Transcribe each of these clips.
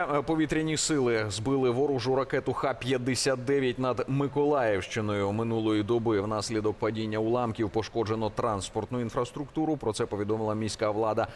Е, Повітряні сили збили ворожу ракету Х-59 над Миколаївщиною минулої доби. Внаслідок падіння уламків пошкоджено транспортну інфраструктуру. Про це повідомила міська влада.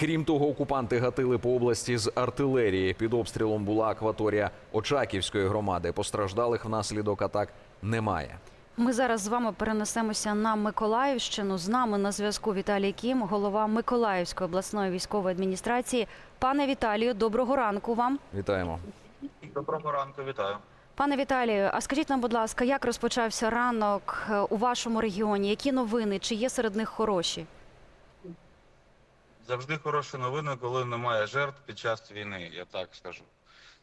Крім того, окупанти гатили по області з артилерії. Під обстрілом була акваторія Очаківської громади. Постраждалих внаслідок атак немає. Ми зараз з вами перенесемося на Миколаївщину. З нами на зв'язку Віталій Кім, голова Миколаївської обласної військової адміністрації. Пане Віталію, доброго ранку вам. Вітаємо. Доброго ранку, вітаю. Пане Віталію, а скажіть нам, будь ласка, як розпочався ранок е, у вашому регіоні? Які новини? Чи є серед них хороші? Завжди хороші новини, коли немає жертв під час війни, я так скажу.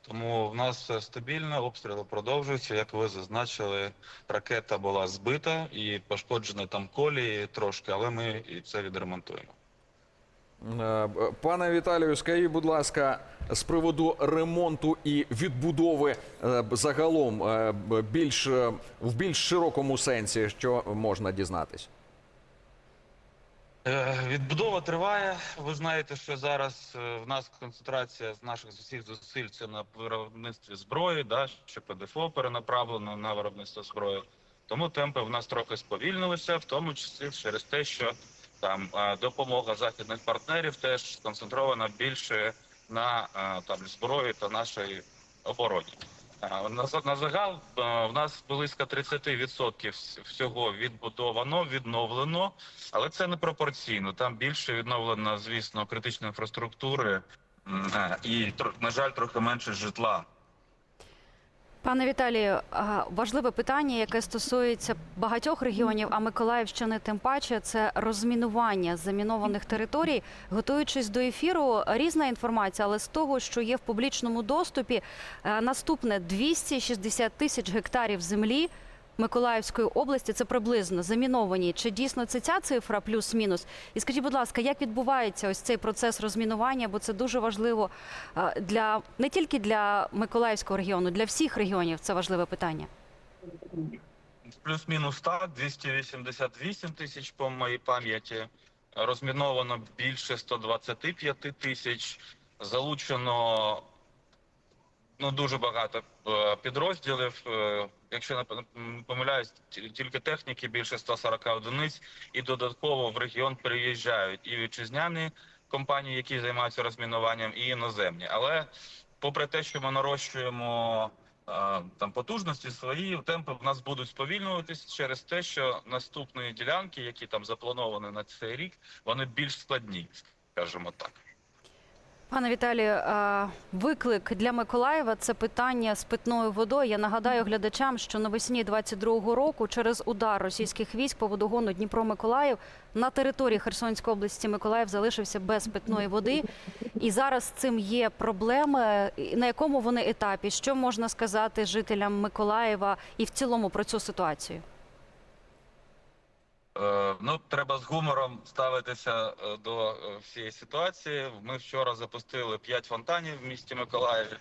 Тому в нас все стабільно, обстріли продовжуються. Як ви зазначили, ракета була збита і пошкоджені там колії трошки, але ми і це відремонтуємо. Е, Пане Віталію, скажіть, будь ласка, з приводу ремонту і відбудови е, загалом е, більш в більш широкому сенсі, що можна дізнатись? Е, Відбудова триває. Ви знаєте, що зараз е, в нас концентрація з наших усіх зусиль це на виробництві зброї, да, що ПДФО перенаправлено на виробництво зброї. Тому темпи в нас трохи сповільнилися, в тому числі через те, що там е, допомога західних партнерів теж сконцентрована більше на там зброї та нашій обороні. На, за- на загал е, в нас близько 30% всього відбудовано, відновлено, але це не пропорційно. Там більше відновлено, звісно, критичної інфраструктури е, і на жаль, трохи менше житла. Пане Віталію, важливе питання, яке стосується багатьох регіонів, а Миколаївщини тим паче, це розмінування замінованих територій. Готуючись до ефіру, різна інформація, але з того, що є в публічному доступі, е, наступне 260 тисяч гектарів землі. Миколаївської області це приблизно заміновані. Чи дійсно це ця цифра плюс-мінус? І скажіть, будь ласка, як відбувається ось цей процес розмінування? Бо це дуже важливо е, для не тільки для Миколаївського регіону, для всіх регіонів це важливе питання. Плюс-мінус так, 288 тисяч по моїй пам'яті. Розміновано більше 125 тисяч. Залучено ну, дуже багато е, підрозділів. Якщо не пом- помиляюсь, ті- тільки техніки більше 140 одиниць, і додатково в регіон приїжджають і вітчизняні компанії, які займаються розмінуванням, і іноземні. Але попри те, що ми нарощуємо е, там потужності свої темпи в нас будуть сповільнюватись через те, що наступні ділянки, які там заплановані на цей рік, вони більш складні, скажімо так. Пане Віталію, е, виклик для Миколаєва це питання з питною водою. Я нагадаю глядачам, що навесні 22-го року через удар російських військ по водогону Дніпро-Миколаїв на території Херсонської області Миколаїв залишився без питної води. І зараз з цим є проблеми. На якому вони етапі? Що можна сказати жителям Миколаєва і в цілому про цю ситуацію? Е, ну, треба з гумором ставитися е, до е, всієї ситуації. Ми вчора запустили 5 фонтанів в місті Миколаєві.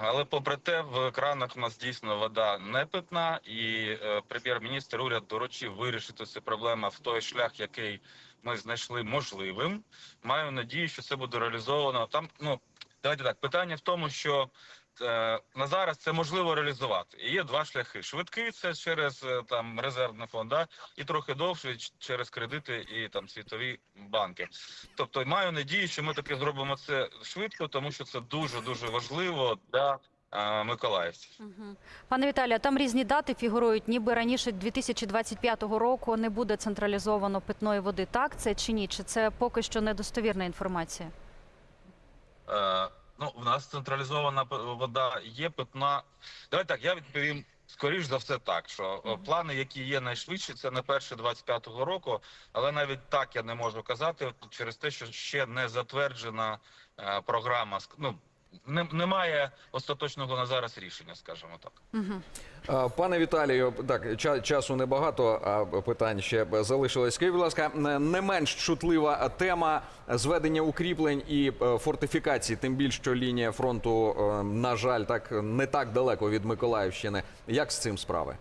Але попри те, в кранах у нас дійсно вода не питна, і прем'єр-міністр уряд доручив вирішити цю проблему в той шлях, який ми знайшли можливим. Маю надію, що це буде реалізовано. Там ну давайте так. Питання в тому, що на зараз це можливо реалізувати. І є два шляхи: швидкий це через е, там резервний фонд, да? і трохи довше через кредити і там світові банки. Тобто маю надію, що ми таки зробимо це швидко, тому що це дуже дуже важливо для е, миколаївців. Пане Віталію, там різні дати фігурують, ніби раніше 2025 року не буде централізовано питної води. Так це чи ні? Чи це поки що недостовірна інформація? Е, ну, в нас централізована вода є питна. Давай так, я відповім скоріш за все так, що е, плани, які є найшвидші, це не перше 25-го року, але навіть так я не можу казати через те, що ще не затверджена е, програма. Ну, немає остаточного на зараз рішення, скажімо так. Угу. Пане Віталію, так ча- часу небагато, а питань ще залишилось. Скажіть, будь ласка, не не менш чутлива тема зведення укріплень і е, фортифікацій, тим більше, що лінія фронту, е, на жаль, так не так далеко від Миколаївщини. Як з цим справи?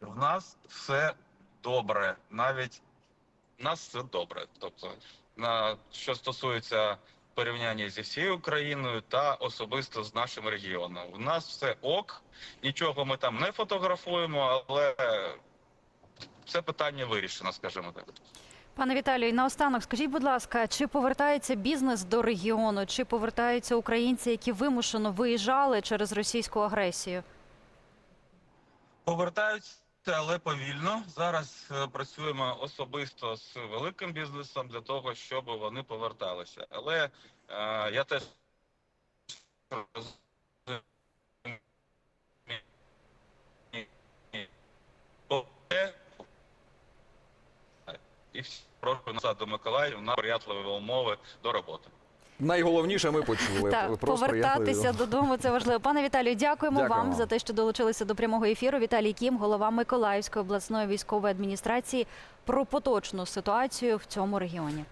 В нас все добре, навіть в нас все добре. Тобто, на що стосується порівнянні зі всією Україною та особисто з нашим регіоном. У нас все ок, нічого ми там не фотографуємо, але це питання вирішено, скажімо так. Пане Віталію, і наостанок, скажіть, будь ласка, чи повертається бізнес до регіону, чи повертаються українці, які вимушено виїжджали через російську агресію? Повертаються, але повільно. Зараз е, працюємо особисто з великим бізнесом для того, щоб вони поверталися. Але е, я теж і всі прошу назад до Миколаїв на сприятливі умови до роботи. Найголовніше ми почули. Так, повертатися додому це важливо. Пане Віталію, дякуємо, вам. за те, що долучилися до прямого ефіру. Віталій Кім, голова Миколаївської обласної військової адміністрації, про поточну ситуацію в цьому регіоні.